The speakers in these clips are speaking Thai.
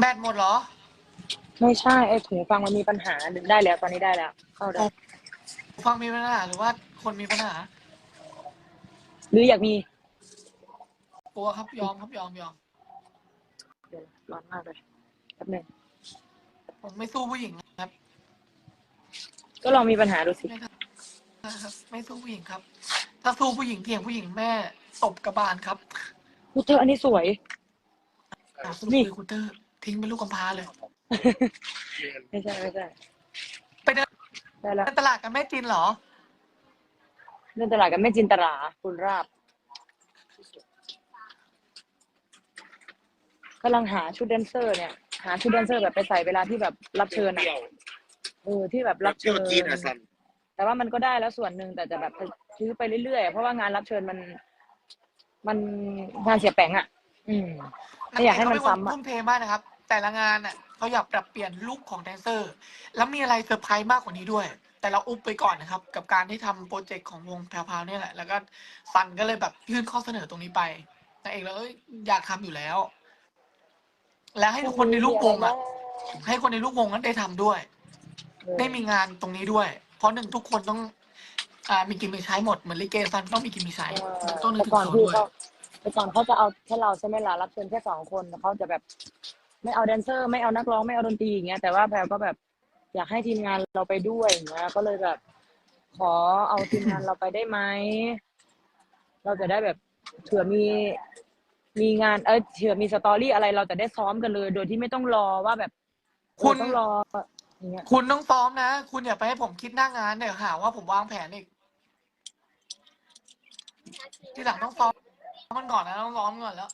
แบตหมดเหรอ ไม่ใช่ไอ้หูฟังมันมีปัญหาดึงได้แล้วตอนนี้ได้แล้ว เข้าได้ ฟังมีปัญหาหรือว่าคนมีปัญหา หรืออยากมีกลัวครับยอมครับยอมยอม เดี๋ยวร้อนมากเลยแป๊บหนึงผมไม่สู้ผู้หญิงนะครับก็ลองมีปัญหาดูสิ ไม่ครับ ไม่สู้ผู้หญิงครับ ถ้าสู้ผู้หญิงเถียงผู้หญิงแม่ตบกระบาลครับกูเจออันนี้สวย อะสรุปนี่ คือคุณเตอร์ ทิ้งเป็นลูกกำพร้าเลย ไม่ใช่ไม่ใช่ไปเดินได้แล้วตลาดกันแม่จินเหรอ เดินตลาดกับแม่จินตราคุณราบกำลังหาชุดแดนเซอร์เนี่ย หาชุดแดนเซอร์แบบไปใส่เวลาที่แบบรับเชิญอะเที่ยวเออที่แบบรับเที่เชิยวญจีนอะสันแต่ว่ามันก็ได้แล้วส่วนหนึ่งแต่จะแบบซื้อไปเรื่อยๆ เพราะว่างานรับเชิญมัน มันงานเสียแปงอะ อืมไม่อยากให้มันซ้ำอะทุ่มเทมากนะครับ แต่ละงานอะเขาอยากปรับเปลี่ยนลุคของแดนเซอร์ แล้วมีอะไรเซอร์ไพรส์มากกว่านี้ด้วย แต่เราอุบไปก่อนนะครับ กับการที่ทำโปรเจกต์ของวงแพรวๆเนี่ยแหละแล้วก็ซันก็เลยแบบยื่นข้อเสนอตรงนี้ไปนางเอกแล้วเอ้ยอยากทำอยู่แล้ว และให้ทุกคนในลูกวงอะให้คนในลูกวงนั้นได้ทำด้วย ได้มีงานตรงนี้ด้วย เพราะหนึ่งทุกคนต้อง อ่ามีกินมีใช้หมดเหมือนลิเกซันต้องมีกินมีใช้ต้องนึกแต่ถึงก่อนเขาที่ด้วย เขาแต่ก่อนเขาจะเอาแค่เราใช่ไหมล่ะรับเชิญแค่สองคนเขาจะแบบ ไม่เอาแดนเซอร์ ไม่เอานักร้องไม่เอาดนตรีอย่างเงี้ยแต่ว่าแพรก็แบบอยากให้ทีมงานเราไปด้วยอย่างเงี้ยก็เลยแบบ ขอเอาทีมงานเราไปได้ไหมเราจะได้แบบเผื่อมีมีงานเออเผื่อมีสตอรี่อะไรเราจะได้ซ้อมกันเลย โดยที่ไม่ต้องรอว่าแบบคุณเออต้องรออย่างเงี้ยคุณต้องซ้อมนะ คุณอย่าไปให้ผมคิดหน้างานเดี๋ยวหาว่าผมวางแผนอีกที่หลังต้องซ้อมมันก่อนนะต้องซ้อมก่อนแล้ว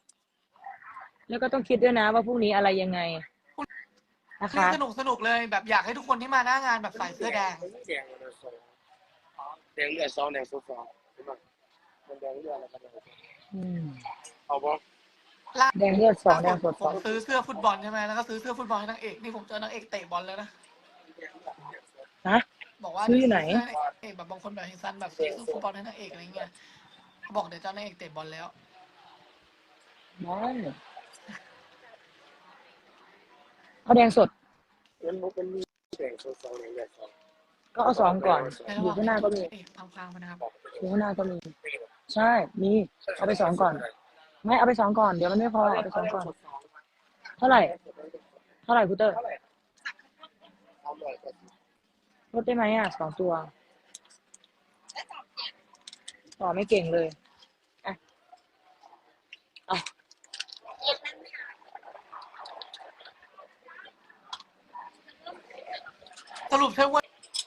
แล้วก็ต้องคิดด้วยนะว่าพรุ่งนี้อะไรยังไงนะนี่คะ สนุกสนุกเลยแบบอยากให้ทุกคนที่มาหน้างานแบบใส่เสื้อแดง แดงเลือดสองแดงเลือดสองแดงโซฟาใช่ไหมมันแดงเลือดอะไรกันเนี่ยอืมเอาบ่แดงเลือดสองแดงสดผสอมงซื้อเสื้อฟุตบอลใช่ไหมแล้วก็ซื้อเสื้อฟุตบอลให้นางเอกนี่ผมเจอนางเอกเตะบอลแล้วนะฮะบอกว่าซื้ออยู่ไหนสื้านางเอกแบบบางคนแบบเฮซันแบบซื้อเสื้อฟุตบอลให้นางเอกอะไรเงี้ยบอกเดี๋ยวเจ้านางเอกเตะบอลแล้วได้ เอาแดงสดมันมันเป็นแดงโซฟาแดงเลือดสองก็เอาสองก่อนในอระหยู่ว่างข้างหน้าก็มีเอกพังๆไปนะครับ อยู่ข้างหน้าก็มี ใช่มีเอาไปสองก่อน ไม่เอาไปสองก่อน เดี๋ยวมันไม่พอเอาไปสองก่อน เท่าไหร่ เท่าไหร่คูเตอร์เอาหน่อยก็ลดได้ไหมอะสองตัว ต่อไม่เก่งเลยอะอะ สรุปใช่ห้วย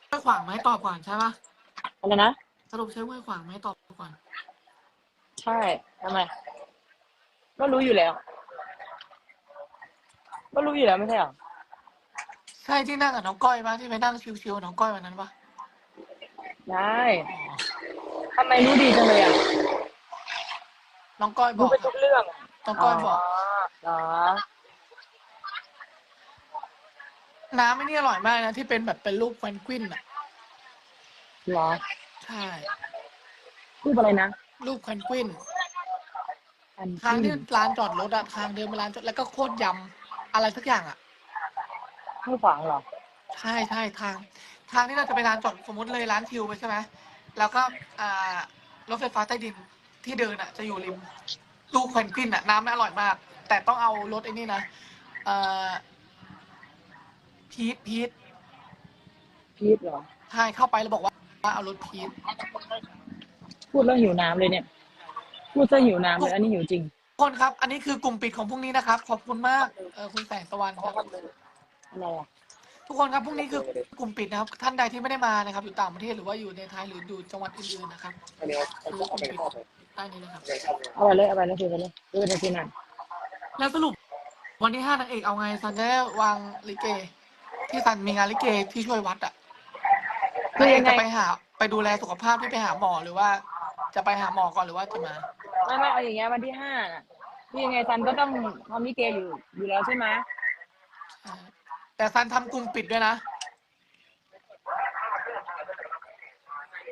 ห้วยขวางไหมตอบก่อนใช่ปะอะไรนะ สรุปใช่ห้วยขวางไหมตอบก่อน ใช่ทำไม ก็รู้อยู่แล้ว ก็รู้อยู่แล้วไม่ใช่เหรอ ใช่ที่นั่งกับน้องก้อยปะที่ไปนั่งชิวๆกับน้องก้อยวันนั้นปะได้อ๋อทำไมรู้ดีจังเลยอะ น้องก้อยบรู้อกไปทุกเรื่องอะน้องก้อยบอกเหรอ น้ำไม่นี่อร่อยมากนะที่เป็นแบบเป็นรูปแวนกวินอะเหรอใช่รูปอะไรนะรูปแวนกวินอันทางที่ที่ร้านจอดรถอะทางเดินไปร้านจอดแล้วก็โคตรยำอะไรสักอย่างอะไม่ขวางเหรอใช่ใช่ทาง ทางที่เราจะไปร้านจอดสมมติเลยร้านทิวไปใช่ไหมแล้วก็อ่ารถไฟฟ้าใต้ดินที่เดินอะจะอยู่ริมลูกแวนกวินอะน้ำไม่อร่อยมาก แต่ต้องเอารถไอ้นี่นะเอ่อ พีทพีทพีทเหรอ ใช่เข้าไปแล้วบอกว่าว่าเอารถพีทพูดแล้วหิวน้ำเลยเนี่ย พูดซะหิวน้ำเลย อันนี้หิวจริงทุกคนครับ อันนี้คือกลุ่มปิดของพรุ่งนี้นะครับ ขอบคุณมากเออคุณแสงตะวันครับอะไรอะทุกคนครับพรุ่งนี้คือกลุ่มปิดนะครับ ท่านใดที่ไม่ได้มานะครับ อยู่ต่างประเทศหรือว่าอยู่ในไทยหรืออยู่จังหวัดอื่นๆนะครับอันนี้เอาเอาไปเข้าไปใต้นี้นะครับแดงเข้าไปเอาไปเลยเอาไปเลยคือไปเลยดูในที่นั่นแล้วสรุปวันที่ห้านางเอกเอาไงซันจะได้วางลิเก ที่ซันมีงานลิเกที่ช่วยวัดอะคืนางอเอยักงไงจะไปหา ไปดูแลสุขภาพที่ไปหาหมอหรือว่า จะไปหาหมอก่อนหรือว่าจะมา ไม่ไม่เอาอย่างเงี้ยวันที่ห้าน่ะที่ยังไงซันก็ต้องทำลิเกอยู่อยู่แล้วใช่ไหมอ่าแต่ซันทำกลุ่มปิดด้วยนะ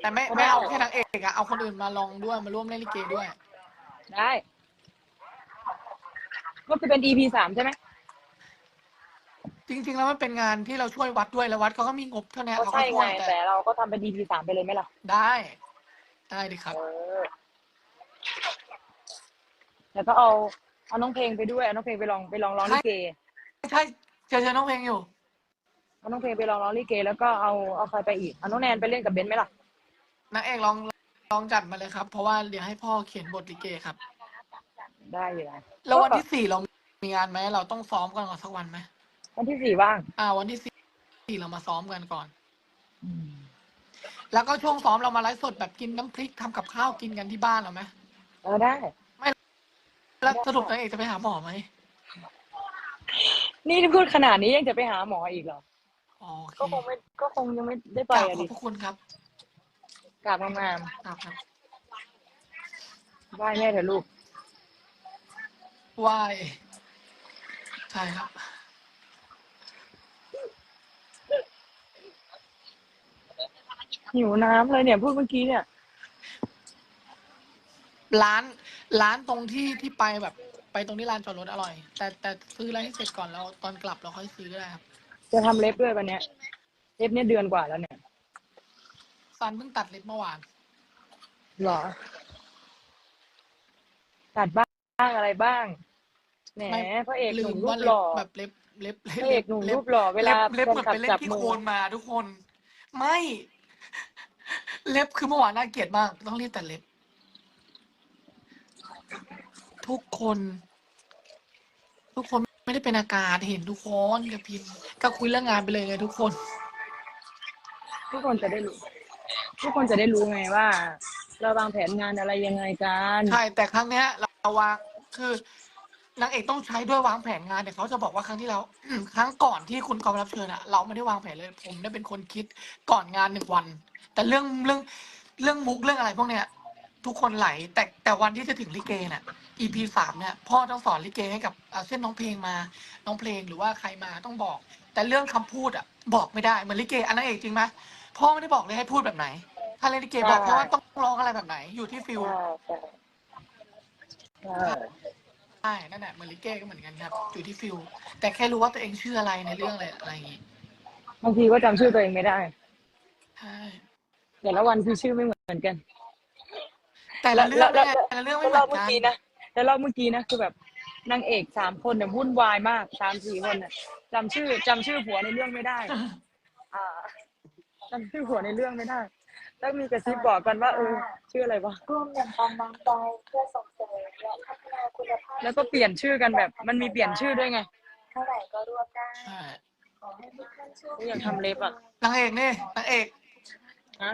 แต่ไม่ไม่เอาแค่นางเอกอะเอาคนอื่นมาลองด้วยมาร่วมเล่นลิเกด้วย ได้ ก็คือเป็น EP สามใช่ไหม จริง ๆ แล้วมันเป็นงานที่เราช่วยวัดด้วยแล้ววัดเขาก็มีงบเท่านี้ก็เขาใช่ก็ช่วไงยแต่แต่เราก็ทำเป็น EP สามไปเลยไหมล่ะได้ ได้ดิครับ เออแล้วก็เอาเอาน้องเพลงไปด้วยเอาน้องเพลงไปลองไปลองร้องลิเกใช่เจอเจอน้องเพลงอยู่ เอาน้องเพลงไปลองร้องลิเก แล้วก็เอาเอาใครไปอีกเอาน้องแนนไปเล่นกับเบนซ์ไหมล่ะนางเอกลองลองจัดมาเลยครับ เพราะว่าเดี๋ยวให้พ่อเขียนบทลิเกครับ ได้อยู่นะแล้ววันที่สี่เรามีงานไหมเราต้องซ้อมกันก่อนสักวันไหม วันที่สี่ว่าง อ่า วันที่สี่เรามาซ้อมกันก่อน แล้วก็ช่วงซ้อมเรามาไลฟ์สดแบบกินน้ำพริกทำกับข้าวกินกันที่บ้านเราไหมเออได้ แล้วสรุปนางเอกจะไปหาหมอไหมนี่พูดขนาดนี้ยังจะไปหาหมออีกเหรอ อ๋อโอเคก็คงไม่ก็คงยังไม่ได้ไปกราบอะขอดิบพระคุณครับกราบงามกราบครับๆไหว้แม่เถอะลูก ไหว้ใช่ครับ หิวน้ำเลยเนี่ยพูดเมื่อกี้เนี่ย ร้านร้านตรงที่ที่ไปแบบ ไปตรงที่ลานจอดรถอร่อย แต่แต่ซื้ออะไรให้เสร็จก่อนแล้วตอนกลับเราค่อยซื้อก็ได้ครับจะทำเล็บด้วยวันเนี้ยเล็บเนี่ยเดือนกว่าแล้วเนี่ยซันเพิ่งตัดเล็บเมื่อวาน หรอ ตัดบ้างอะไรบ้างแหมไม่ พระเอกหลืนุ่มมรูว่าปเล็หบล่อ แบบเล็บเล็บพระเอกหนุ่มรูปหล่อเวลาเล็บแฟเหมือนนคลับไปเล่จันบที่มืโคอนมาทุกคน ไม่ เล็บคือเมื่อวานน่าเกลียดมาก ต้องรีบตัดเล็บ ทุกคน ทุกคนไม่ได้เป็นอาการเห็นทุกคนกับพิมพ์ก็คุยเรื่องงานไปเลยไงทุกคน ทุกคนจะได้รู้ ทุกคนจะได้รู้ไงว่า เราวางแผนงานอะไรยังไงกัน ใช่ แต่ครั้งเนี้ย เราวางคือ นางเอกต้องใช้ด้วยวางแผนงานแต่เขาจะบอกว่าครั้งที่แล้วครั้งก่อนที่คุณกอมรับเชิญอะเราไม่ได้วางแผนเลย ผมได้เป็นคนคิดก่อนงานหนึ่งวัน แต่เรื่องเรื่องเรื่องมุกเรื่องอะไรพวกเนี้ยทุกคนไหลแต่แต่วันที่จะถึงลิเกน่ะ EP สามเนี่ยพ่อต้องสอนลิเกให้กับเช่นน้องเพลงมาน้องเพลงหรือว่าใครมาต้องบอก แต่เรื่องคำพูดอะบอกไม่ได้เหมือนลิเกอันนั้นเอกจริงไหมพ่อไม่ได้บอกเลยให้พูดแบบไหน ถ้าเล่นลิเกบอกแค่ว่าต้องร้องอะไรแบบไหน อยู่ที่ฟิล ใช่ใช่ใช่ใช่นั่นแหละเหมือนลิเกก็เหมือนกันครับ อยู่ที่ฟิลแต่แค่รู้ว่าตัวเองชื่ออะไรในเรื่องอะไรอะไรอย่างงี้บางทีก็จำชื่อตัวเองไม่ได้ ใช่แต่ละวันคือชื่อไม่เหมือนกัน แต่ละเรื่องแล้วเนี่ยแล้วแต่ละเรื่องแล้ไม่วเหมืรออบนเมื่อกันกี้นะแล้วรอบเมื่อกี้นะคือแบบนางเอกสามคนเนี่ยวุ่นวายมากสามสี่คนน่ะจำชื่อจำชื่อผัวในเรื่องไม่ได้ อ่าจำชื่อผัวในเรื่องไม่ได้แล้วมีกระซิบบอกกันว่าเออชื่ออะไรวะร่วมอย่างปั๊มน้ำใจเพื่อส่ง แล้วก็เปลี่ยนชื่อกันแบบ มันมีเปลี่ยนชื่อด้วยไง เท่าไหร่ก็ร่วมได้ ใช่ขอให้ทุกท่านโชคก็ยังทำเล็บอะนางเอกนี่นางเอก ฮะ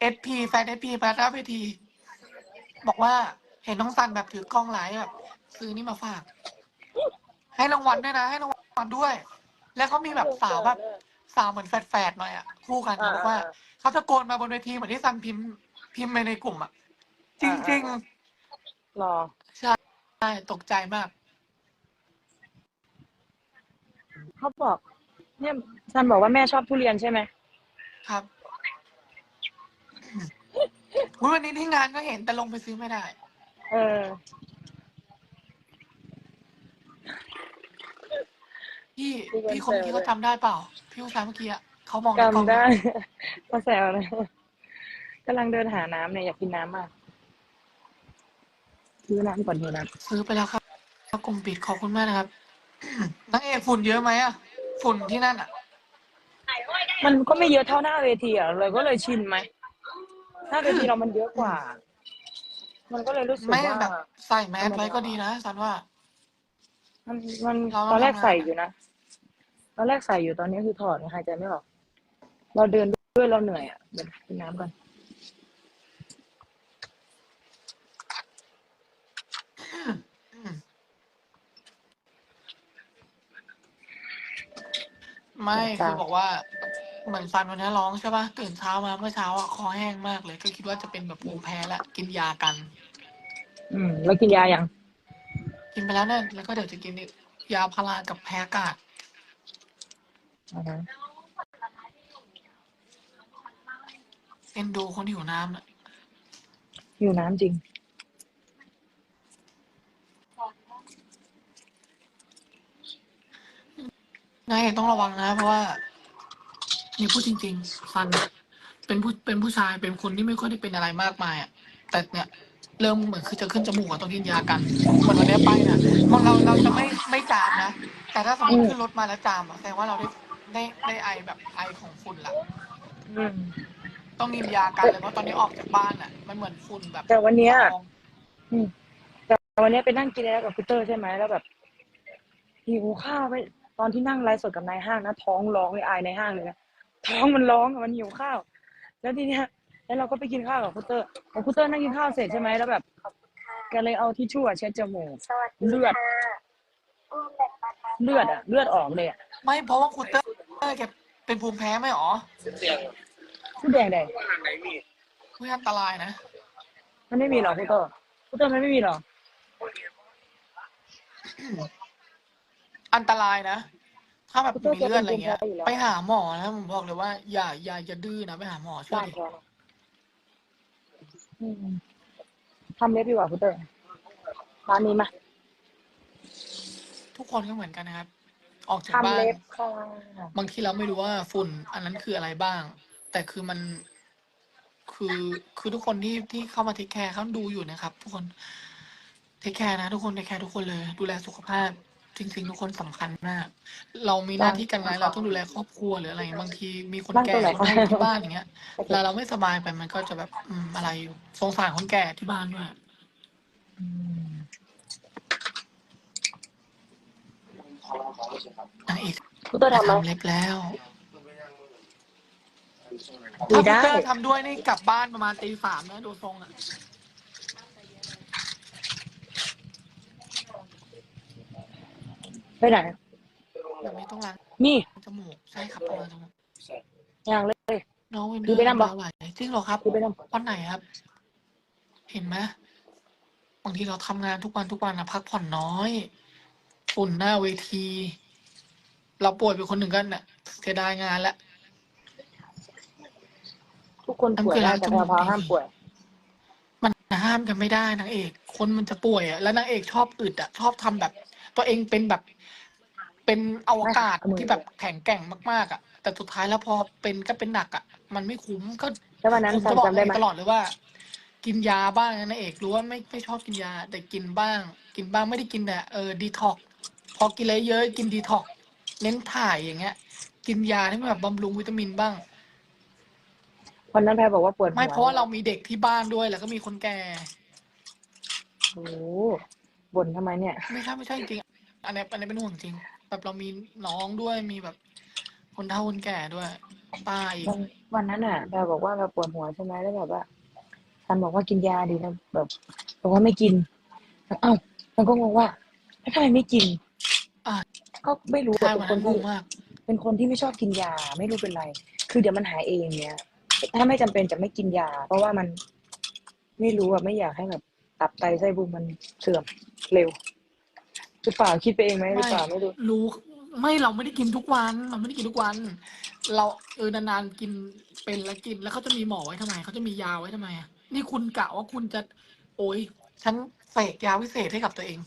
เอสพีแฟนเอสพีพาราเวที บอกว่าเห็นน้องซันแบบถือกล้องไลฟ์แบบ ซื้อนี่มาฝาก ให้รางวัลด้วยนะ ให้รางวัลด้วย แล้วเขามีแบบสาวแบบสาวเหมือนแฝดๆหน่อยอะ คู่กันเขาบอกว่าเขาตะโกนมาบนเวทีเหมือนที่ซันพิมพ์พิมพ์ไปในกลุ่มอะจริงๆรอใช่ ตกใจมาก เขาบอก เนี่ยซันบอกว่าแม่ชอบทุเรียนใช่ไหมครับอุ๊ยวันนี้ที่งานก็เห็นแต่ลงไปซื้อไม่ได้ เออ พี่พี่วันพี่คนเมื่อกี้เซลล์เขาจำได้เปล่า พี่ผู้ชายเมื่อกี้อะเขามองในกล้องจำได้ ก็แซวนะกำลังเดินหาน้ำเนี่ยอยากกินน้ำมาก ซื้อน้ำก่อนหิวน้ซื้อไปแล้วครับกลุ่มปิดขอบคุณมากนะครับนางเอกฝุ่นเยอะไหมอะฝุ่นที่นั่นอะำมันก็ไม่เยอะเท่าหน้าเวทีอะเลยก็เลยชินไหมหน้าเวทีเรามันเยอะกว่า มันก็เลยรู้สึกไม่ว่าแบบใส่แมสไว้ก็ดีนะสันว่า มันมันเราตอนแรกทำงานใส่อยู่นะตอนแรกใส่อยู่ตอนนี้คือถอดหายใจไม่ออก เราเดินด้วยเราเหนื่อยอะเดี๋ยวกินน้ำก่อน ไม่คือบอกว่า เหมือนซันวันนี้ร้องใช่ป่ะตื่นเช้ามาเมื่อเช้าอะคอแห้งมากเลย ก็คิดว่าจะเป็นแบบภูมิแพ้ละกินยากัน อืม แล้วกินยายังกินไปแล้วเนี่ยแล้วก็เดี๋ยวจะกินอีกยาพารากับแพ้อากาศอ่าฮะเอ็นดูคนหิวน้ำน่ะอยู่น้ำจริง นายเอกต้องระวังนะ เพราะว่านี่พูดจริง ๆ ซันเป็นผู้เป็นผู้ชายเป็นคนที่ไม่ค่อยได้เป็นอะไรมากมายอะแต่เนี่ยเริ่มเหมือนคือจะขึ้นจมูกอะต้องกินยากันเหมือนวันนี้ไปนะมันเราเราจะไม่ไม่จามนะ แต่ถ้าสมมติขึ้นรถมาแล้วจามอะแสดงว่าเราได้ได้ได้ไอแบบไอของฝุ่นละอืม ต้องกินยากันเลยเพราะตอนนี้ออกจากบ้านอะมันเหมือนฝุ่นแบบแต่วันเนี้ยละอองแต่วันเนี้ยไปนั่งกินแล้วกับพีเตอร์ใช่ไหมแล้วแบบหิวข้าวไป ตอนที่นั่งไลฟ์สดกับนายห้างนะท้องร้องเลยอายในห้างเลยนะท้องมันร้องอะมันหิวข้าว แล้วทีเนี้ยแล้วเราก็ไปกินข้าวกับพีเตอร์พอพีเตอร์นั่งกินข้าวเสร็จใช่ไหมแล้วแบบแกเลยเอาทิชชู่อะเช็ดจมูกสวัสดีเลือดค่ะร่วมแบ่งปันทางเลือดอะเลือดออกเลยอะไม่เพราะว่าคุณเตอร์แกเป็นภูมิแพ้ไหมหรอเสียงผู้แดงแดงว่าหันไหนมีไม่อันตรายนะ มันไม่มีหรอพีเตอร์พีเตอร์มันไม่มีหรอ อันตรายนะ ถ้าแบบคุณเตอร์มีเลือดอะไรเงี้ยแกเป็นภูมิแพ้อยู่แล้วไปหาหมอนะผมบอกเลยว่า อย่าอย่าอย่าดื้อนะ ไปหาหมอช่วบ้ายนดิแท้อืมทำเล็บดีกว่าพีเตอร์ร้านนี้มาทุกคนก็เหมือนกันนะครับ ออกจากบ้าทำนเล็บค่ะบางทีเราไม่รู้ว่าฝุ่น อันนั้นคืออะไรบ้าง แต่คือมัน คือคือทุกคนที่ที่เข้ามาเทคแคร์เขาดูอยู่นะครับ ทุกคนเทคแคร์นะทุกคนเทคแคร์ทุกคนเลย ดูแลสุขภาพ จริง ๆ ทุกคนสำคัญมาก เรามีหน้าที่การงานเราต้องดูแลครอบครัวหรืออะไรอย่างเงี้ยบางทีมีคนแก่คนเฒ่าที่บ้านอย่างเงี้ยเวลาเราไม่สบายไปมันก็จะแบบอืมอะไรอยู่สงสารคนแก่ที่บ้านด้วยอืมของของไม่ใช่ครับนางเอกพีเตอร์ทำไหมทำเล็บแล้วดีถ้าได้คุณเตอร์ทำด้วยนี่กลับบ้านประมาณตีสามนะดูทรงอะ ไปไหนแบบนี้ต้องล้างนี่จมูกใช่ครับต้องล้างจมูกอย่างเลย น้องวินเนดูอร์ไปนำบ่มาไหวจริงเหรอครับดูไปนำวันไหนครับ เห็นไหมบางทีเราทำงานทุกวันทุกวันนะพักผ่อนน้อย ฝุ่นหน้าเวที เราป่วยเป็นคนหนึ่งกันน่ะเสียดายงานแล้วทุกคนป่วยได้แต่แพรวพราวห้ามป่วย มันห้ามกันไม่ได้นางเอก คนมันจะป่วยอะแล้วนางเอกชอบอึดอะชอบทำแบบ ตัวเองเป็นแบบ เป็นอวกาศไม่ที่แบบแข็งแกร่งมากๆอะ แต่สุดท้ายแล้วพอเป็นก็เป็นหนักอะ มันไม่คุ้มก็แล้ววันนั้นผมซันจะบอกจำได้นางไหมเอกตลอดเลยว่า กินยาบ้างนะนางเอกรู้ว่าไม่ไม่ชอบกินยา แต่กินบ้าง กินบ้างไม่ได้กินแต่เออดีท็อกพอกินอะไรเยอะกินดีท็อกเน้นถ่ายอย่างเงี้ย กินยาที่มันแบบบำรุงวิตามินบ้าง วันนั้นแพรบอกว่าปวดหัวไม่เพราะว่าเรามีเด็กที่บ้านด้วย แล้วก็มีคนแก่ โอ้โห บ่นทำไมเนี่ย ไม่ใช่ไม่ใช่จริงๆอันนี้อันนี้เป็นห่วงจริง แบบเรามีน้องด้วยมีแบบ คนเฒ่าคนแก่ด้วยป้าอีกวันวันนั้นอะแพรบอกว่าเราปวดหัวใช่ไหมแล้วแบบว่าซันบอกว่ากินยาดีนะแบบบอกว่าไม่กินเอ้ามันก็งงว่าแล้วทำไมไม่กินอะก็ไม่รู้ใช่ว่าเป็วันนคนั้นนงที่งมาก เป็นคนที่ไม่ชอบกินยาไม่รู้เป็นไร คือเดี๋ยวมันหายเองเนี้ยถ้าไม่จำเป็นจะไม่กินยา เพราะว่ามันไม่รู้อะไม่อยากให้แบบ ตับไตไส้พุงมันเสื่อมเร็วหรือเปล่าคิดไปเองไหมหรือเปล่าไม่รู้รู้ไม่เราไม่ได้กินทุกวัน เราไม่ได้กินทุกวัน เราเออนานๆกินเป็นแล้วกินแล้วเขาจะมีหมอไว้ทำไมเขาจะมียาไว้ทำไมอะนี่คุณกะว่าคุณจะ โอ้ยฉันเสกยาวิเศษให้กับตัวเอง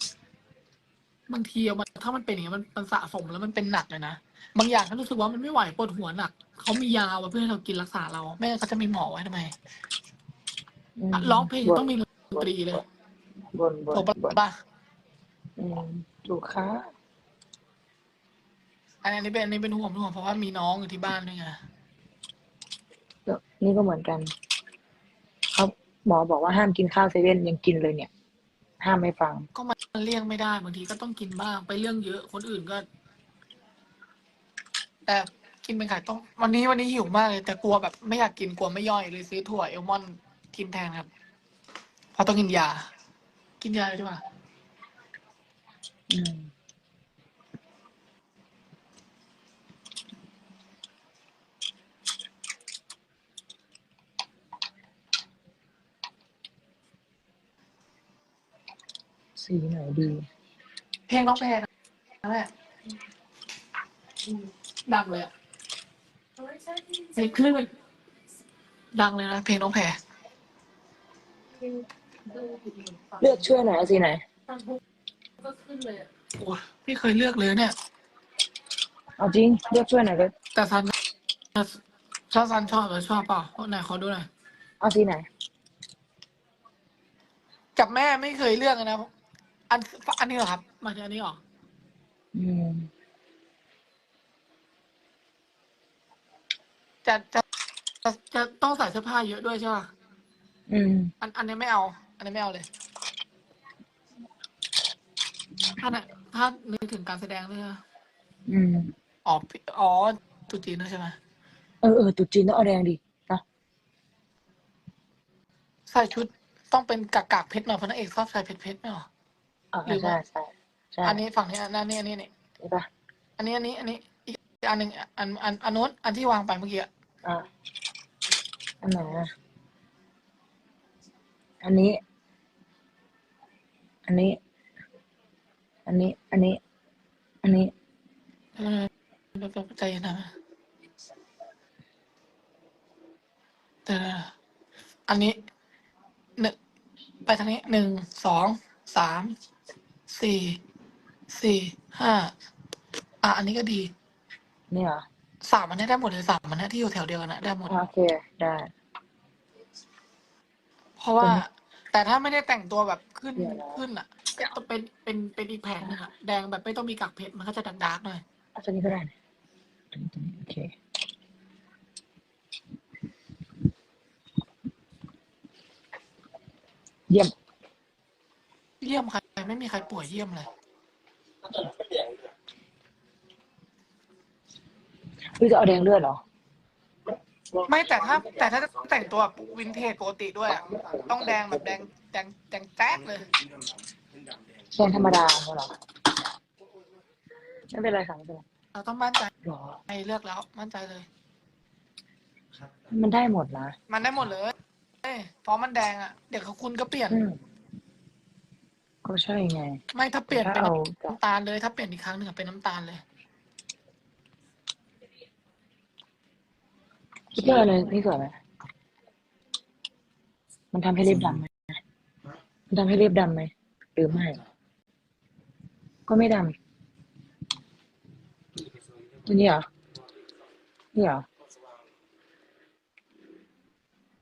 บางทีอะมันถ้ามันเป็นอย่างนี้ยมันมันสะสมแล้วมันเป็นหนักเลยนะบางอย่างฉันรู้สึกว่ามันไม่ไหวปวดหัวหนักเขามียาไว้เพื่อให้เรากินรักษาเรา ไม่งั้นเขาจะมีหมอไว้ทำไมมอะร้องเพลงบ่นต้องมีดน ตรีเลยบ่นบ่นถูกบ่นปะอืมถูกค่ะอันนี้เป็นอันนี้เป็นห่วงเป็นห่วงเพราะว่ามีน้องอยู่ที่บ้านด้วยไงนี่ก็เหมือนกันเขาหมอบอกว่าห้ามกินข้าวเซเว่นยังกินเลยเนี่ย ห้ามไม่ฟัง ก็มันเลี่ยงไม่ได้บางทีก็ต้องกินบ้าง ไปเรื่องเยอะคนอื่นก็ แต่กินเป็นไข่ต้มวันนี้วันนี้หิวมากเลย แต่กลัวแบบไม่อยากกินกลัวไม่ย่อยเลยซื้อถั่วเอลมอนด์กินแทนครับ เพราะต้องกินยา กินยาเลยดีกว่าอืมสีไหนดี เพลงน้องแพรนั่นแหละอืมดังเลยอะในคลื่นดังเลยนะเพลงน้องแพร เลือกช่วยหน่อยเอาสีไหนโอ้ยไม่เคยเลือกเลยเนี่ย เอาจริงเรียกช่วยหน่อยก็แต่ซันชอบซันชอบหรือชอบเปล่าไหนขอดูหน่อยเอาสีไหน กับแม่ไม่เคยเลือกเลยนะอันอันนี้เหรอครับหมายถึงอันนี้เหรออืมจะจะจะจะต้องใส่เสื้อผ้าเยอะด้วยใช่ป่ะอืม อันอันนี้ไม่เอา อันนี้ไม่เอาเลย ถ้าเนี่ยถ้านึกถึงการแสดงเลยนะอืม อ๋อพี่อ๋อตุจีนด้วยใช่ไหมเออเออตุ๊จีนต้องเอาแดงดิเนาะใส่ชุดต้องเป็นกากากๆเพชรหน่อยเพราะนางเอกชอบใส่เพชรเพชรไม่หรออ่าหรือใช่ว่า ใช่ใช่อันนี้ฝั่งนี้อันนี้อันนี้อันนี้ใช่ปะอันนี้อันนี้อันนี้อีกอันหนึ่งอันอันอันนู้นอันที่วางไปเมื่อกี้อะอ่าอันไหนอะ อันนี้ อันนี้ อันนี้ อันนี้ อันนี้เออแบบแบบใจเย็นนะแต่อันนี้หนึ่งไปทางนี้หนึ่งสองสามสี่สี่ห้าอะอันนี้ก็ดีนี่เหรอสามอันนี้ได้หมดเลยสามอันนี้ที่อยู่แถวเดียวกันนะได้หมดอ่าโอเคได้ เพราะว่าอืม แต่ถ้าไม่ได้แต่งตัวแบบขึ้นเดี๋ยวนะขึ้นอะก็ต้องเป็นเป็นเป็นอีกแผงหนึงอะแดงแบบไม่ต้องมีกักเพชรมันก็จะดักดาร์กๆหน่อยเอาตัวนี้ก็ได้นะตัวนี้ตัวนี้โอเคเยี่ยม เยี่ยมใครไม่มีใครป่วยเยี่ยมเลยพี่จะเอาแดงเลือดเหรอ ไม่แต่ถ้าแต่ถ้าแต่งตัวแบบวินเทจปกติด้วยอะต้องแดงแบบแดงแดงแดงแจ๊กเลย แดงธรรมดาเหรอไม่เป็นไรค่ะไม่เป็นไรเราต้องมั่นใจหรอในเลือกแล้วมั่นใจเลย มันได้หมดนะมันได้หมดเลยเอ้ยเพราะมันแดงอะ เดี๋ยวเขาคุณก็เปลี่ยน อืมก็ใช่ไง ไม่ถ้าเปลี่ยนถ้าเป็นเอา น้ำตาลเลย ถ้าเปลี่ยนอีกครั้งหนึ่งอะเป็นน้ำตาลเลย คิดว่าอะไรนี่สวยไหมมันทำให้เล็บดำไหมมันทำให้เล็บดำไหมหรือไม่ ก็ไม่ดำตัวนี้เหรอ นี่เหรอ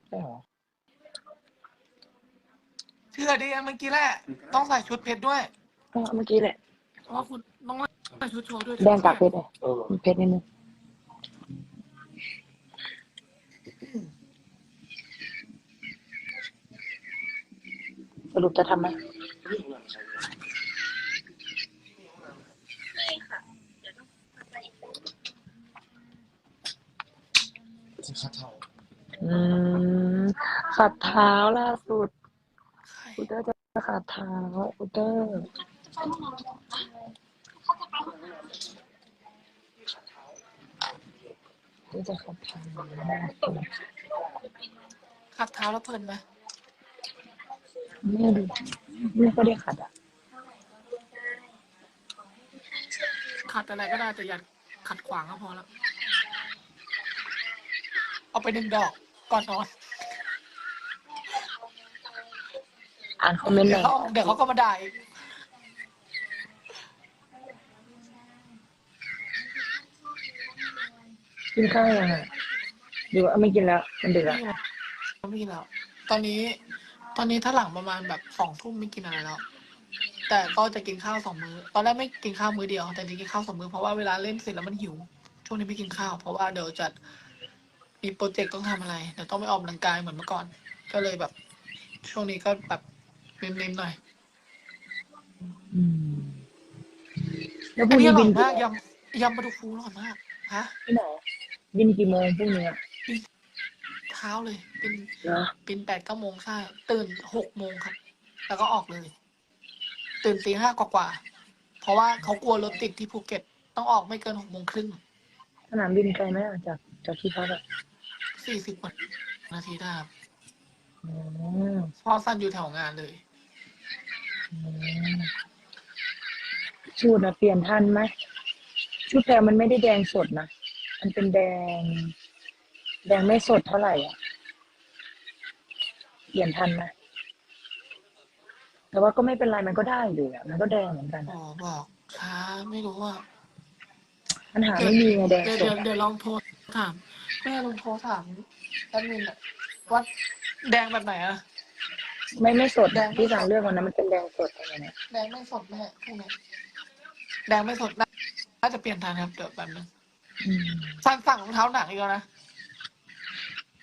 ใช่เหรอเชื่อดิอันเมื่อกี้แหละ ต้องใส่ชุดเพชรด้วย ก็เมื่อกี้แหละ เพราะว่าคุณต้องใส่ชุดโชว์ด้วย แดงกากเพชรเลยเออมีเพชรนิดนึง สรุปจะทำไหมอืมขัดเท้าล่าสุดกูเตอร์จะขัดเท้ากูเตอร์กูจะขัดเท้าขัดเท้าแล้วเพลินไหม ไม่ดูไม่ก็ได้ขัดอะขัดอะไรก็ได้แต่อย่าขัดขวางก็พอแล้ว เอาไปหนึ่งดอกก่อนนอน อ่านคอมเมนต์หเดี๋น่ยอวยเขาเดี๋ยวเขาก็มาด่าอีกกินข้าวยังอะหรือว่าไม่กินแล้วมันดึกแล้วนี่มันไม่กินแล้ว ตอนนี้ ตอนนี้ถ้าหลังประมาณแบบสองทุ่มไม่กินอะไรแล้ว แต่ก็จะกินข้าวสองมื้อ ตอนแรกไม่กินข้าวมื้อเดียว แต่จะกินข้าวสองมื้อเพราะว่าเวลาเล่นเสร็จแล้วมันหิว ช่วงนี้ไม่กินข้าว เพราะว่าเดี๋ยวจะมีโปรเจกต์ต้องทำอะไรเดี๋ยวต้องไปออกกำลังกายเหมือนเมื่อก่อน ก็เลยแบบ ช่วงนี้ก็แบบเน้นๆหน่อยอืมแล้วพอัรุ่นงนี้นี้อร่บิอยนมากยำยำปลาดุกฟูอร่อยมากฮะที่ไหนบินกี่โมงพรุ่งนี้อะ เช้าเลย เป็นเหรอเป็นแปดเก้าโมงใช่ ตื่นหกโมงครับ แล้วก็ออกเลย ตื่นตีห้ากว่าๆเพราะว่าเขากลัวรถติดที่ภูเก็ต ต้องออกไม่เกินหกโมงครึ่งสนามบินไกลไหมอะจากจากที่พักอะสี่สิบกว่านาทีได้ครับอืมเพราะสั้นอยู่แถวงานเลย อืมชุดนะเปลี่ยนทันไหมชุดแพรมันไม่ได้แดงสดนะ มันเป็นแดง แดงไม่สดเท่าไหร่อะเปลี่ยนทันไหมแต่ว่าก็ไม่เป็นไรมันก็ได้อยู่อะมันก็แดงเหมือนกันอ๋อบอกช้าไม่รู้ว่าปัญหาไม่มีไงแดงเดี๋ยวสเดี๋ยวดเดี๋ยวลองโทรถามแม่ลองโทรถามแอดมินอะว่าแดงแบบไหนอะไม่ไม่สดแดงที่สั่งเลือกวันนั้นมันเป็นแดงสดอะไรเนี่ยแดงไม่สดแม่พวกเนี้ยแดงไม่สดน่าน่าจะเปลี่ยนทางครับเดี๋ยวแบบนึงอืม สั่งสั่งรองเท้าหนังอีกแล้วนะ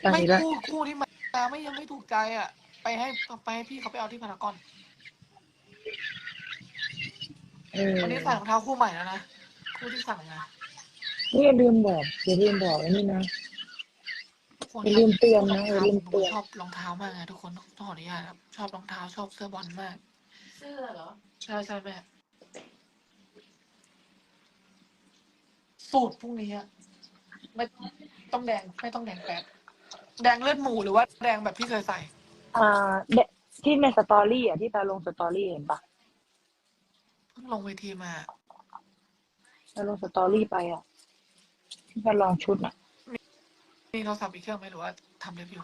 สั่งไม่อีกแล้วคู่คู่ที่มาไม่ยังไม่ถูกใจอะ ไปให้ไปให้พี่เขาไปเอาที่พารากอนเออวันนี้ใส่รองเท้าคู่ใหม่แล้วนะคู่ที่สั่งนะนี่อย่าลืมบอกอย่าลืมบอกไอ้นี่นะ ทุกคนอย่าลืมเตือนนะรองอย่าเท้าลืมผมเตือน ชอบรองเท้ามากไงทุกคนต้องขออนุญาตครับชอบรองเท้าชอบเสื้อบอลมากเสื้อเหรอ ใช่ใช่แม่สูตรพวกนี้อะไม่ต้องแดงไม่ต้องแดงแป๊ด แดงเลือดหมูหรือว่าแดงแบบที่เคยใส่ อ่าเดที่ในสตอรี่อะที่ตาลงสตอรี่เห็นปะเพิ่งลงเวทีมา ตาลงสตอรี่ไปอะที่ตาลองชุดอะ มีโทรศัพท์อีกเครื่องไหมหรือว่าทำรีวิว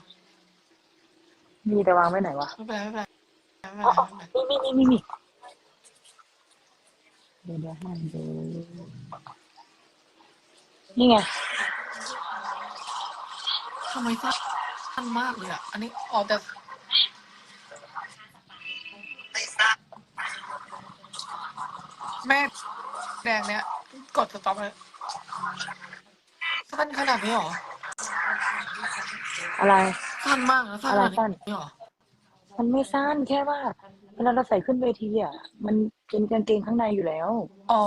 มีแต่วางไว้ไหนวะไม่เป็นไรไม่เป็นไรไม่เป็นอ๋อไรอ๋อไม่เป็นไรมีมีมีมีมีเดี๋ยวเดี๋ยวให้ดูนี่ไง ทำไมสั้นมากเลยอะ อันนี้อ๋อแต่แม่แดงเนี้ยกดสต็อปเลยสั้นขนาดนี้เหรอ อะไร สั้นมากนะสั้นขอะไรนาดสั้นนี้เหรอ มันไม่สั้นแค่ว่าเวลาเราใส่ขึ้นเวทีอะ มันเป็นกางเกงข้างในอยู่แล้ว อ๋อ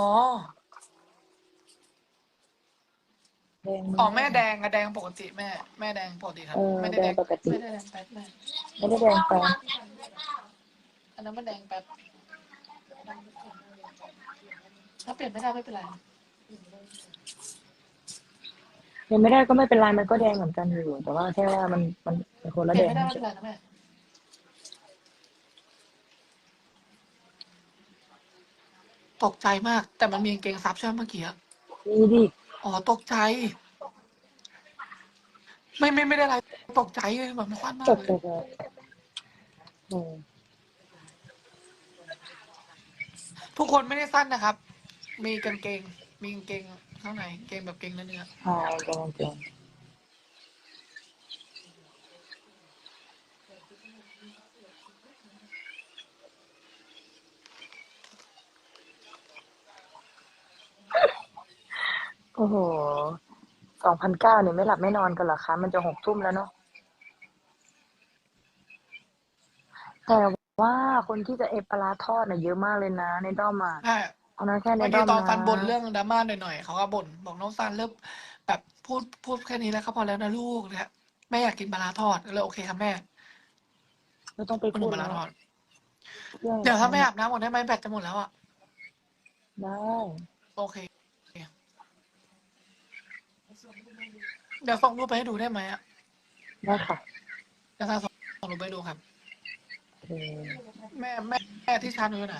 แดงนอ๋อแม่แดงอะแดงปกติแม่ แม่แดงปกติครับ เออไม่ได้แดแดงงปกติ ไม่ได้แดงแป๊ดแม่ไม่ได้แดงไปอันนั้นมันแดงแป๊ดถ้าเปลี่ยนไม่ได้ไม่เป็นไรยังไม่ได้ก็ไม่เป็นไรมันก็แดงเหมือนกันอยู่ แต่ว่าแค่ว่ามันมันเป็นคนละเปแดลี่ยนงไม่ได้ไม่เป็นไรนะแม่ตกใจมาก แต่มันมีกางเกงซับใช่ไหมเมื่อกี้อะนี่ดิ อ๋อตกใจ ไม่ไม่ไม่ได้อะไร ตกใจเลยแบบมันสั้นมากจบเลจยบเลยโอ้ทุกคนไม่ได้สั้นนะครับ มีกางเกง มีกางเกงข้างในกางเกงแบบเกงเนื้อใช่กำลังเกง โอ้โห สองพันเก้าเนี่ยไม่หลับไม่นอนกันเหรอคะ มันจะหกทุ่มแล้วเนาะ แต่ว่าคนที่จะเอฟปลาร้าทอดน่ะเยอะมากเลยนะ ในด้อมอะใช่เอานะแค่ในเมื่อด้กี้อมตอนนะซันบ่นเรื่องดราม่าหน่อยๆเขาก็บ่นบอกน้องซันเริ่มแบบพูดพูดแค่นี้แล้วก็พอแล้วนะลูกเนี่ยแม่อยากกินปลาร้าทอดก็เลยโอเคครับแม่ไม่ต้องไปคุณหพูนูดปลาร้าแล้วทอดรื่องเดี๋ยวถ้าไม่อาบน้ำหมดได้ไหมแบตจะหมดแล้วอะ ได้ โอเค เดี๋ยวส่งรูปไปให้ดูได้ไหมอะได้ค่ะเดี๋ยวซันส่งส่งรูปไปให้ดูครับ เออแม่แม่แม่ที่ชาร์จอยู่ไหน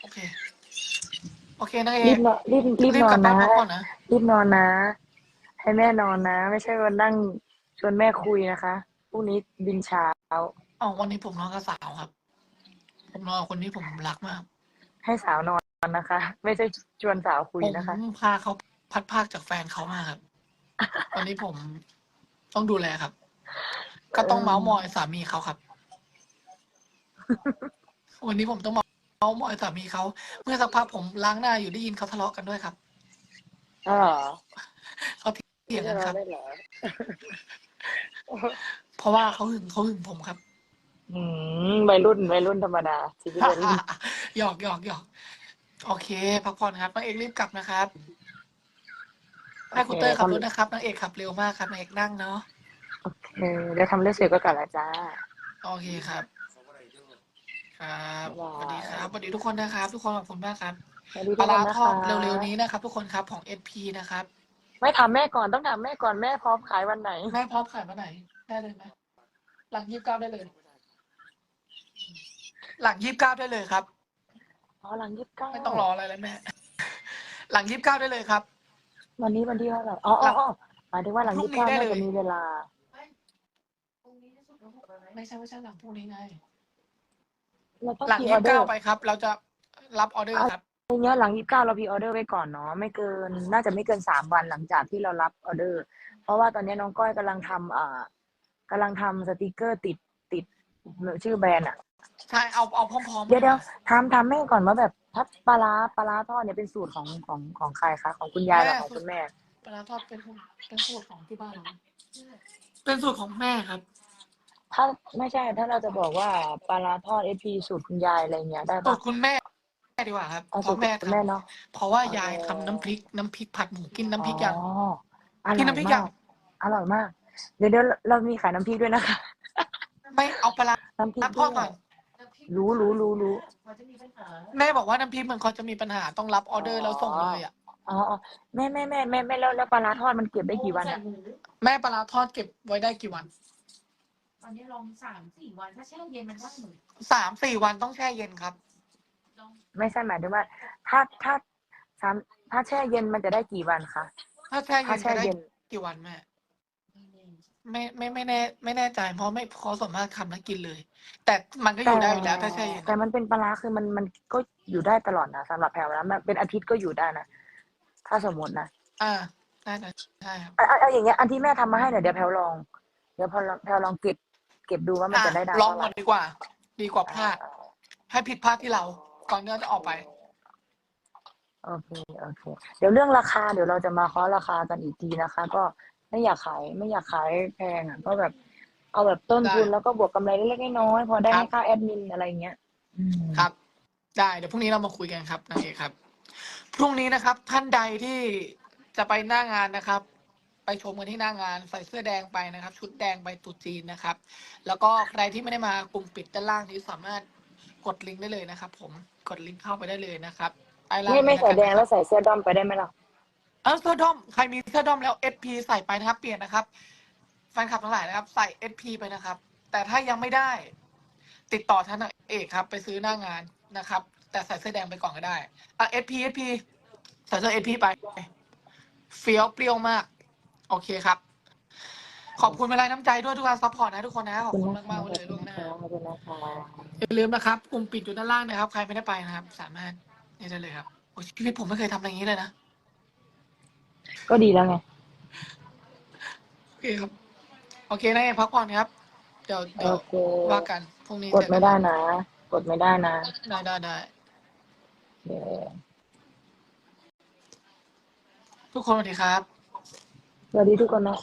โอเค โอเคนะเอรีบนอนรีบรีบรีบนอกลันบบ้านนะพักผ่อนนะรีบนอนนะ ให้แม่นอนนะ ไม่ใช่วันนั่งชวนแม่คุยนะคะพรุ่งนี้บินเช้า อ๋อวันนี้ผมนอนกับสาวครับ ผมนอนกับคนที่ผมรักมากให้สาวนอนนะคะ ไม่ใช่ชวนสาวคุยนะคะ ผมพาเขา พัดภาคจากแฟนเขามาครับวันนี้ผมต้องดูแลครับ ก็ต้องเมาส์มอยสามีเขาครับ วันนี้ผมต้องเมาส์มอยสามีเขาเมื่อสักพักผมล้างหน้าอยู่ได้ยินเขาทะเลาะกันด้วยครับอ๋อเขาเถียงกันครับได้เหรอเพราะว่าเขาหึงเขาหึงผมครับ อืมวัยรุ่นวัยรุ่นธรรมดาชีวิตวัยรุ่นหยอกหยอกหยอกโอเค พักผ่อนครับนางเอกรีบกลับนะครับ ให้คุณเตอร์ขับรถนะครับนางเอกขับเร็วมากครับนางเอกนั่งเนาะเออเดี๋ยวทำเรื่องเสร็จก็กลับแล้วจ้า โอเคครับ ครับว้าวสวัสดีครับสวัสดีทุกคนนะครับ ทุกคนขอบคุณมากครับสวัสดีปทุลากคร้านนะทอคะดเร็วๆนี้นะครับ ทุกคนครับของ SP นะครับ ไม่ถามแม่ก่อนต้องถามแม่ก่อนแม่พร้อมขายวันไหนแม่พร้อมขายเมื่อไหร่ได้เลยไหมหลังยี่สิบเก้าได้เลย หลังยี่สิบเก้าได้เลยครับอ๋อหลังยี่สิบเก้าไม่ต้องรออะไรเลยแม่ หลังยี่สิบเก้าได้เลยครับ วันนี้วันที่เท่าไหร่อ๋ออ๋ออ๋อหมายถึงว่าหลังพรุ่ยี่งสิบนี้เก้าได้น่าเลย จะมีเวลาตรงนี้ที่สุดแล้วหกแล้วไหมไม่ใช่ไม่ใช่หลังพรุ่งนี้ไงเราต้องหลังคียี่ออสิบเดอเก้าร์ไปครับ เราจะรับออเดอร์ครับเงี้ยหลังยี่สิบเก้าเราพีออเดอร์ไว้ก่อนเนาะไม่เกิน น่าจะไม่เกินสามวันหลังจากที่เรารับออเดอร์ เพราะว่าตอนนี้น้องก้อยกำลังทำอ่ากำลังทำสติกเกอร์ติดติดชื่อแบรนด์อะ ใช่เอาเอาพร้อมๆเดี๋ยวกันเดี๋ยวทำทำแม่ก่อนว่าแบบถ้าปลาร้าปลาร้าทอดเนี่ยเป็นสูตรของของของใครคะของคุณยายหรือของคุณแม่ปลาร้าทอดเป็นเป็นสูตรของที่บ้านเราเป็นสูตรของแม่ครับ ถ้าไม่ใช่ถ้าเราจะบอกว่าปลาร้าทอดเอพีสูตรคุณยายอะไรเงี้ยได้สูปะตรคุณแม่ดีกว่าครับเอาเพสูตราะรแม่คุณแม่ทำเนาะเพราะว่ายายอ๋อทำน้ำพริกน้ำพริกผัดหมูกินน้ำพริกอย่างอ๋ออกินร่อยน้ำพริกอย่ามางกอร่อยมาก เดี๋ยวเดี๋ยวเรามีขายน้ำพริกด้วยนะคะ ไม่เอาปลาร้าน้ำพริกน้ำทด้อวดก่อยน รู้รู้รู้รู้เขาจะมีปัญหาแม่บอกว่าน้ำพริกเหมือนเขาจะมีปัญหาต้องรับออเดอร์แล้วส่งเลยอะอ๋ออ๋อแม่แม่แม่แม่แม่แล้วแล้วปลาร้าทอดมันเก็บได้กี่วันใส่อะหมูแม่ปลาร้าทอดเก็บไว้ได้กี่วันตอนนี้ลองสามสี่วันถ้าแช่เย็นมันได้หมูสามสี่วันต้องแช่เย็นครับ ลองไม่ใช่หมายถึงว่า ถ้าถ้าสามถ้าแช่เย็นมันจะได้กี่วันคะถ้าแช่เย็ถ้านแช่จะได้เย็น กี่วันแม่ ไม่แน่ไม่ไม่ไม่แน่ไม่แน่ใจเพราะไม่เขาสามารถทำแล้วกินเลย แต่มันก็อยู่ได้อยู่แล้วถ้าแช่เย็นแต่มันเป็นปลาร้าคือมันมันก็อยู่ได้ตลอดนะสำหรับแพลวนะมันเป็นอาทิตย์ก็อยู่ได้นะถ้าสมมตินะอ่าได้นะใช่ครับ เอาเอาเอาอย่างเงี้ยอันที่แม่ทำมาให้เนี่ยเดี๋ยวแพลวลอง เดี๋ยวพอแพลวลองเก็บ เก็บดูว่ามันจะได้อะได้ลองเท่าไหก่ร่อนดีกว่า ดีกว่าพลาด ให้ผิดพลาดที่เราก่อนที่เราจะออกไป โอเคโอเค เดี๋ยวเรื่องราคาเดี๋ยวเราจะมาเคาะราคากันอีกทีนะคะ ก็ ไม่อยากขายไม่อยากขายแพงอะก็แบบเอาแบบต้นทุนได้แล้วก็บวกกำไรเล็กๆน้อยๆพอได้ครับให้ค่าแอดมินอะไรเงี้ยอืมครับ ได้เดี๋ยวพรุ่งนี้เรามาคุยกันครับนางเอกครับ พรุ่งนี้นะครับ ท่านใดที่จะไปหน้างานนะครับ ไปชมกันที่หน้างานใส่เสื้อแดงไปนะครับ ชุดแดงไปตรุษจีนนะครับ แล้วก็ใครที่ไม่ได้มากลุ่มปิดด้านล่างนี้สามารถกดลิงก์ได้เลยนะครับ ผมกดลิงก์เข้าไปได้เลยนะครับใต้ล่างไม่ไม่นี้ใส่นะแดคงรับแล้วใส่เสื้อดำไปได้ไหมล่ะ เออเสื้อด้อมใครมีเสื้อด้อมแล้ว SP ใส่ไปนะครับ เปลี่ยนนะครับ แฟนคลับทั้งหลายนะครับ ใส่ SP ไปนะครับ แต่ถ้ายังไม่ได้ ติดต่อท่านนางเอกครับ ไปซื้อหน้างานนะครับ แต่ใส่เสื้อแดงไปก่อนก็ได้อะ SP SP ใส่เสื้อ SP ไปเฟี้ยวเปรี้ยวมาก โอเคครับ ขอบคุณเวลาน้ำใจด้วยทุกการซัพพอร์ตนะทุกคนนะขอบคุณมากๆเลยล่วงหน้าขอบคุณนะคะอย่าลืมนะครับกลุ่มปิดอยู่ด้านล่างนะครับ ใครไม่ได้ไปนะครับ สามารถนี่ได้เลยครับโอ้ยชีวิตผมไม่เคยทำอะไรอย่างนี้เลยนะ ก็ดีแล้วไง โอเคครับ โอเคนะเอกพักผ่อนครับ เดี๋ยวเดี๋ยวโอเค ว่ากันพรุ่งนี้กดไม่ได้นะ กดไม่ได้นะได้ได้ได้โอเคทุกคนสวัสดีครับ สวัสดีทุกคนนะ